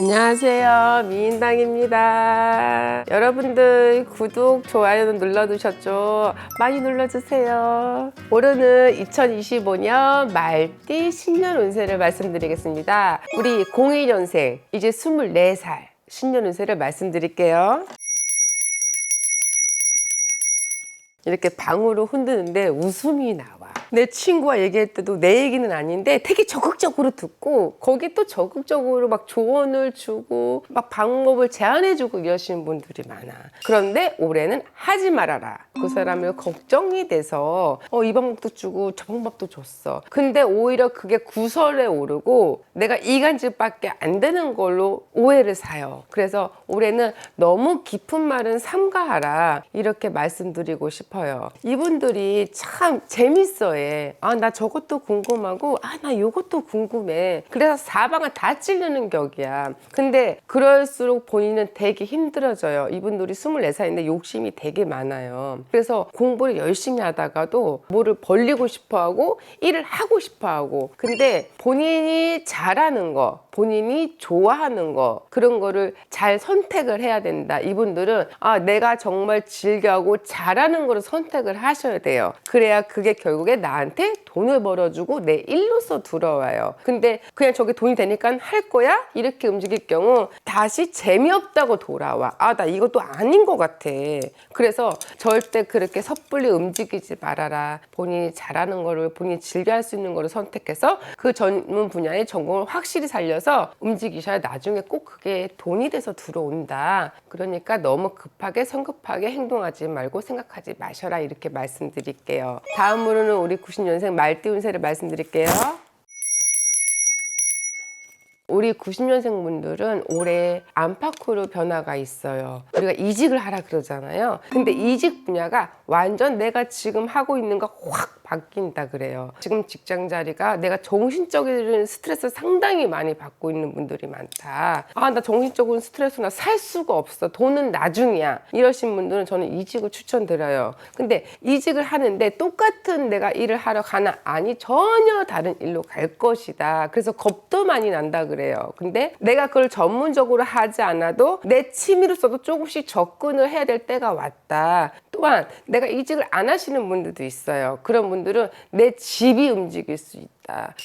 안녕하세요. 미인당입니다. 여러분들 구독, 좋아요 눌러두셨죠? 많이 눌러주세요. 올해는 2025년 말띠 신년 운세를 말씀드리겠습니다. 우리 02년생, 이제 24살 신년 운세를 말씀드릴게요. 이렇게 방으로 흔드는데 웃음이 나와. 내 친구와 얘기할 때도 내 얘기는 아닌데 되게 적극적으로 듣고 거기 또 적극적으로 막 조언을 주고 막 방법을 제안해주고 이러시는 분들이 많아. 그런데 올해는 하지 말아라. 그 사람을 걱정이 돼서 어, 이 방법도 주고 저 방법도 줬어. 근데 오히려 그게 구설에 오르고 내가 이간질밖에 안 되는 걸로 오해를 사요. 그래서 올해는 너무 깊은 말은 삼가하라 이렇게 말씀드리고 싶어요. 이분들이 참 재밌어 해. 아, 나 저것도 궁금하고, 아, 나 요것도 궁금해. 그래서 사방을 다 찌르는 격이야. 근데 그럴수록 본인은 되게 힘들어져요. 이분들이 24살인데 욕심이 되게 많아요. 그래서 공부를 열심히 하다가도 뭐를 벌리고 싶어 하고, 일을 하고 싶어 하고. 근데 본인이 잘하는 거, 본인이 좋아하는 거, 그런 거를 잘 선택을 해야 된다. 이분들은, 아, 내가 정말 즐겨하고 잘하는 거를 선택을 하셔야 돼요. 그래야 그게 결국에 나한테 돈을 벌어주고 내 일로서 들어와요. 근데 그냥 저게 돈이 되니까 할 거야? 이렇게 움직일 경우 다시 재미없다고 돌아와. 아, 나 이것도 아닌 것 같아. 그래서 절대 그렇게 섣불리 움직이지 말아라. 본인이 잘하는 거를 본인이 즐겨 할 수 있는 거를 선택해서 그 전문 분야의 전공을 확실히 살려서 움직이셔야 나중에 꼭 그게 돈이 돼서 들어온다. 그러니까 너무 급하게 성급하게 행동하지 말고 생각하지 마셔라. 이렇게 말씀드릴게요. 다음으로는 우리 90년생 말띠 운세를 말씀드릴게요. 우리 90년생 분들은 올해 안팎으로 변화가 있어요. 우리가 이직을 하라 그러잖아요. 근데 이직 분야가 완전 내가 지금 하고 있는 거확 바뀐다 그래요. 지금 직장 자리가 내가 정신적인 스트레스 상당히 많이 받고 있는 분들이 많다. 아, 나 정신적인 스트레스나 살 수가 없어. 돈은 나중이야. 이러신 분들은 저는 이직을 추천드려요. 근데 이직을 하는데 똑같은 내가 일을 하러 가나? 아니, 전혀 다른 일로 갈 것이다. 그래서 겁도 많이 난다 그래요. 근데 내가 그걸 전문적으로 하지 않아도 내 취미로서도 조금씩 접근을 해야 될 때가 왔다. 또한 내가 이직을 안 하시는 분들도 있어요. 그런 분들은 내 집이 움직일 수 있다.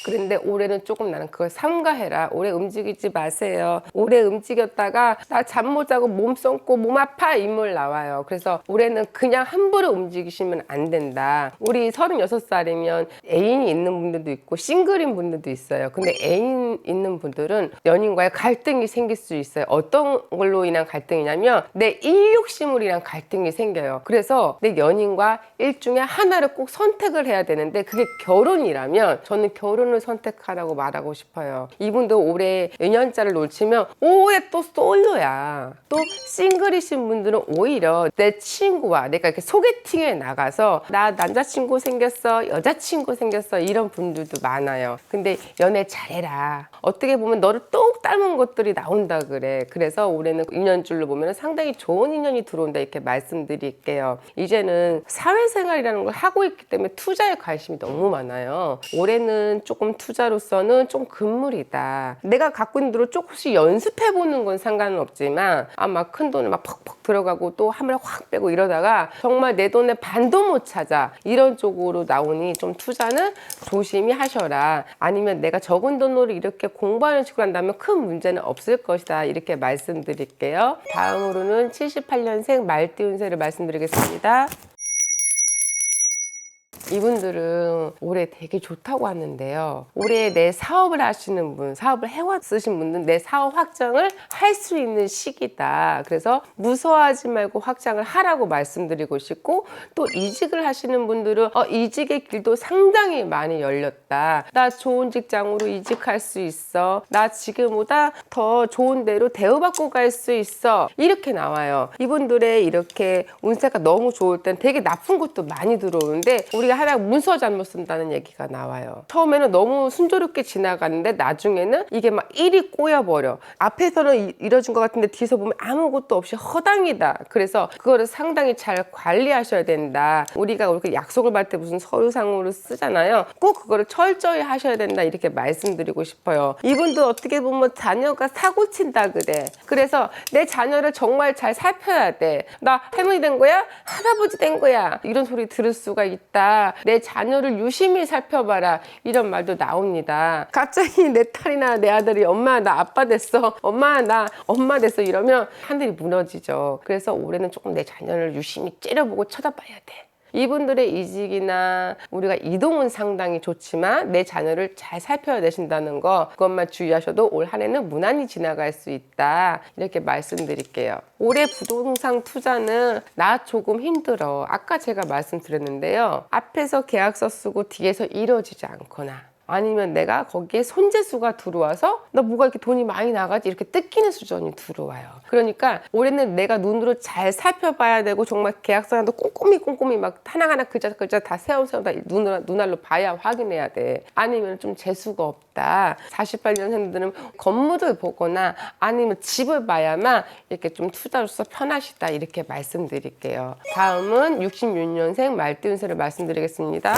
그런데 올해는 조금 나는 그걸 삼가해라. 올해 움직이지 마세요. 올해 움직였다가 나 잠 못 자고 몸 썩고 몸 아파 인물 나와요. 그래서 올해는 그냥 함부로 움직이시면 안 된다. 우리 36살이면 애인이 있는 분들도 있고 싱글인 분들도 있어요. 근데 애인 있는 분들은 연인과의 갈등이 생길 수 있어요. 어떤 걸로 인한 갈등이냐면 내 인한 갈등이 생겨요. 그래서 내 연인과 일 중에 하나를 꼭 선택을 해야 되는데 그게 결혼이라면 저는 결혼을 선택하라고 말하고 싶어요. 이분도 올해 연년자를 놓치면 오해 또 솔로야. 또 싱글이신 분들은 오히려 내 친구와 내가 이렇게 소개팅에 나가서 나 남자친구 생겼어, 여자친구 생겼어 이런 분들도 많아요. 근데 연애 잘해라. 어떻게 보면 너를 똑 닮은 것들이 나온다 그래. 그래서 올해는 인연줄로 보면 상당히 좋은 인연이 들어온다 이렇게 말씀드릴게요. 이제는 사회생활이라는 걸 하고 있기 때문에 투자에 관심이 너무 많아요. 올해 는 조금 투자로서는 좀 금물이다. 내가 갖고 있는 대로 조금씩 연습해보는 건 상관은 없지만 아마 큰 돈을 막 퍽퍽 들어가고 또 한 번에 확 빼고 이러다가 정말 내 돈의 반도 못 찾아 이런 쪽으로 나오니 좀 투자는 조심히 하셔라. 아니면 내가 적은 돈으로 이렇게 공부하는 식으로 한다면 큰 문제는 없을 것이다. 이렇게 말씀드릴게요. 다음으로는 78년생 말띠 운세를 말씀드리겠습니다. 이분들은 올해 되게 좋다고 하는데요. 올해 내 사업을 하시는 분, 사업을 해왔으신 분은 내 사업 확장을 할 수 있는 시기다. 그래서 무서워하지 말고 확장을 하라고 말씀드리고 싶고 또 이직을 하시는 분들은 어, 이직의 길도 상당히 많이 열렸다. 나 좋은 직장으로 이직할 수 있어. 나 지금보다 더 좋은 데로 대우받고 갈 수 있어. 이렇게 나와요. 이분들의 이렇게 운세가 너무 좋을 땐 되게 나쁜 것도 많이 들어오는데 우리가 하다가 문서 잘못 쓴다는 얘기가 나와요. 처음에는 너무 순조롭게 지나가는데 나중에는 이게 막 일이 꼬여버려. 앞에서는 이- 이뤄진 것 같은데 뒤에서 보면 아무것도 없이 허당이다. 그래서 그거를 상당히 잘 관리하셔야 된다. 우리가 이렇게 약속을 받을 때 무슨 서류상으로 쓰잖아요. 꼭 그거를 철저히 하셔야 된다. 이렇게 말씀드리고 싶어요. 이분도 어떻게 보면 자녀가 사고 친다 그래. 그래서 내 자녀를 정말 잘 살펴야 돼. 나 할머니 된 거야? 할아버지 된 거야? 이런 소리 들을 수가 있다. 내 자녀를 유심히 살펴봐라. 이런 말도 나옵니다. 갑자기 내 딸이나 내 아들이 엄마 나 아빠 됐어. 엄마 나 엄마 됐어. 이러면 하늘이 무너지죠. 그래서 올해는 조금 내 자녀를 유심히 째려보고 쳐다봐야 돼. 이분들의 이직이나 우리가 이동은 상당히 좋지만 내 자녀를 잘 살펴야 되신다는 거 그것만 주의하셔도 올 한 해는 무난히 지나갈 수 있다 이렇게 말씀드릴게요. 올해 부동산 투자는 나 조금 힘들어. 아까 제가 말씀드렸는데요. 앞에서 계약서 쓰고 뒤에서 이루어지지 않거나 아니면 내가 거기에 손재수가 들어와서 나 뭐가 이렇게 돈이 많이 나가지 이렇게 뜯기는 수준이 들어와요. 그러니까 올해는 내가 눈으로 잘 살펴봐야 되고 정말 계약서라도 꼼꼼히 꼼꼼히 막 하나하나 글자 글자 다 세워서 다 눈으로, 눈알로 봐야 확인해야 돼. 아니면 좀 재수가 없다. 48년생들은 건물을 보거나 아니면 집을 봐야만 이렇게 좀 투자로서 편하시다 이렇게 말씀드릴게요. 다음은 66년생 말띠 운세를 말씀드리겠습니다.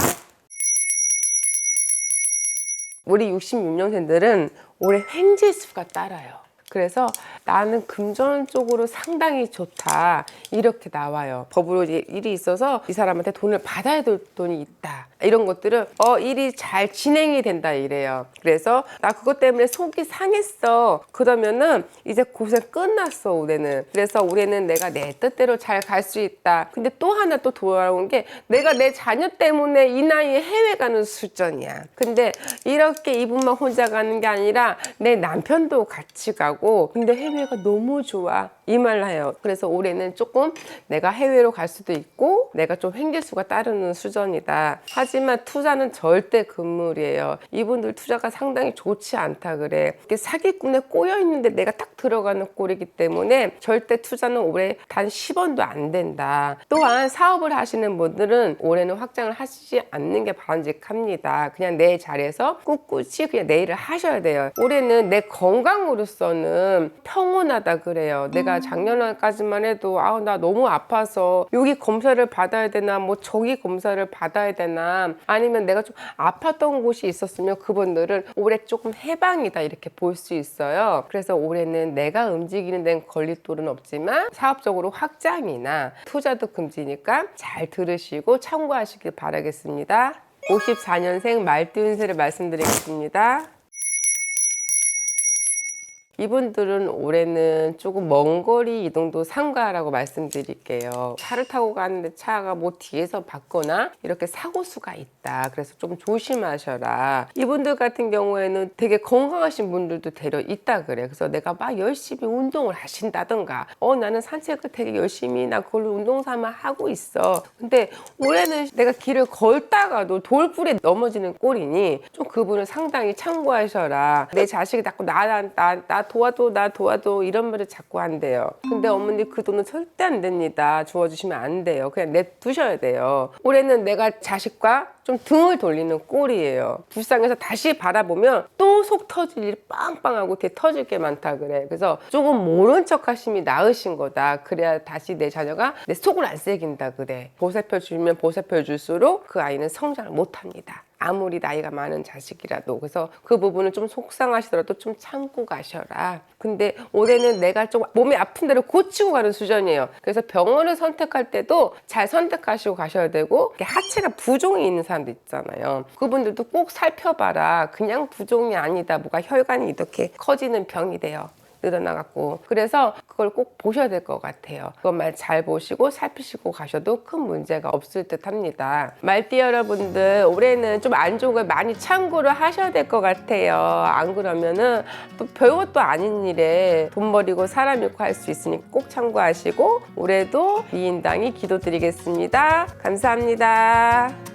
우리 66년생들은 올해 횡재수가 따라요. 그래서 나는 금전 쪽으로 상당히 좋다. 이렇게 나와요. 법으로 일이 있어서 이 사람한테 돈을 받아야 될 돈이 있다. 이런 것들은 어, 일이 잘 진행이 된다 이래요. 그래서 나 그것 때문에 속이 상했어. 그러면은 이제 고생 끝났어, 올해는. 그래서 올해는 내가 내 뜻대로 잘 갈 수 있다. 근데 또 하나 또 돌아온 게 내가 내 자녀 때문에 이 나이에 해외 가는 수준이야. 근데 이렇게 이분만 혼자 가는 게 아니라 내 남편도 같이 가고 근데 해외가 너무 좋아. 이말 해요. 그래서 올해는 조금 내가 해외로 갈 수도 있고 내가 좀 횡계수가 따르는 수준이다. 하지만 투자는 절대 금물이에요. 이분들 투자가 상당히 좋지 않다 그래. 사기꾼에 꼬여 있는데 내가 딱 들어가는 꼴이기 때문에 절대 투자는 올해 단 10원도 안 된다. 또한 사업을 하시는 분들은 올해는 확장을 하시지 않는 게 바람직합니다. 그냥 내 자리에서 꿋꿋이 그냥 내 일을 하셔야 돼요. 올해는 내 건강으로서는 평온하다 그래요. 내가 작년까지만 해도 아우 나 너무 아파서 여기 검사를 받아야 되나 뭐 저기 검사를 받아야 되나 아니면 내가 좀 아팠던 곳이 있었으면 그분들은 올해 조금 해방이다 이렇게 볼 수 있어요. 그래서 올해는 내가 움직이는 데는 걸릴돌은 없지만 사업적으로 확장이나 투자도 금지니까 잘 들으시고 참고하시길 바라겠습니다. 54년생 말띠 운세를 말씀드리겠습니다. 이분들은 올해는 조금 먼 거리 이동도 삼가라고 말씀드릴게요. 차를 타고 가는데 차가 뭐 뒤에서 받거나 이렇게 사고 수가 있다. 그래서 좀 조심하셔라. 이분들 같은 경우에는 되게 건강하신 분들도 데려 있다 그래. 그래서 내가 막 열심히 운동을 하신다던가, 어 나는 산책을 되게 열심히 나 그걸 운동 삼아 하고 있어. 근데 올해는 내가 길을 걷다가도 돌불에 넘어지는 꼴이니 좀 그분을 상당히 참고하셔라. 내 자식이 자꾸 나, 나, 나 도와줘, 나 도와줘 이런 말을 자꾸 한대요. 근데 어머니 그 돈은 절대 안 됩니다. 주워주시면 안 돼요. 그냥 냅두셔야 돼요. 올해는 내가 자식과 좀 등을 돌리는 꼴이에요. 불쌍해서 다시 바라보면 또 속 터질 일이 빵빵하고 되게 터질 게 많다 그래. 그래서 조금 모른 척 하심이 나으신 거다. 그래야 다시 내 자녀가 내 속을 안 새긴다 그래. 보살펴 주면 보살펴 줄수록 그 아이는 성장을 못 합니다. 아무리 나이가 많은 자식이라도 그래서 그 부분은 좀 속상하시더라도 좀 참고 가셔라. 근데 올해는 내가 좀 몸이 아픈 대로 고치고 가는 수준이에요. 그래서 병원을 선택할 때도 잘 선택하시고 가셔야 되고 하체가 부종이 있는 사람들 있잖아요. 그분들도 꼭 살펴봐라. 그냥 부종이 아니다. 뭐가 혈관이 이렇게 커지는 병이 돼요. 늘어나갖고 그래서 그걸 꼭 보셔야 될 것 같아요. 그것만 잘 보시고 살피시고 가셔도 큰 문제가 없을 듯 합니다. 말띠 여러분들 올해는 좀 안 좋은 걸 많이 참고를 하셔야 될 것 같아요. 안 그러면은 또 별것도 아닌 일에 돈 버리고 사람 잃고 할 수 있으니 꼭 참고하시고 올해도 미인당이 기도드리겠습니다. 감사합니다.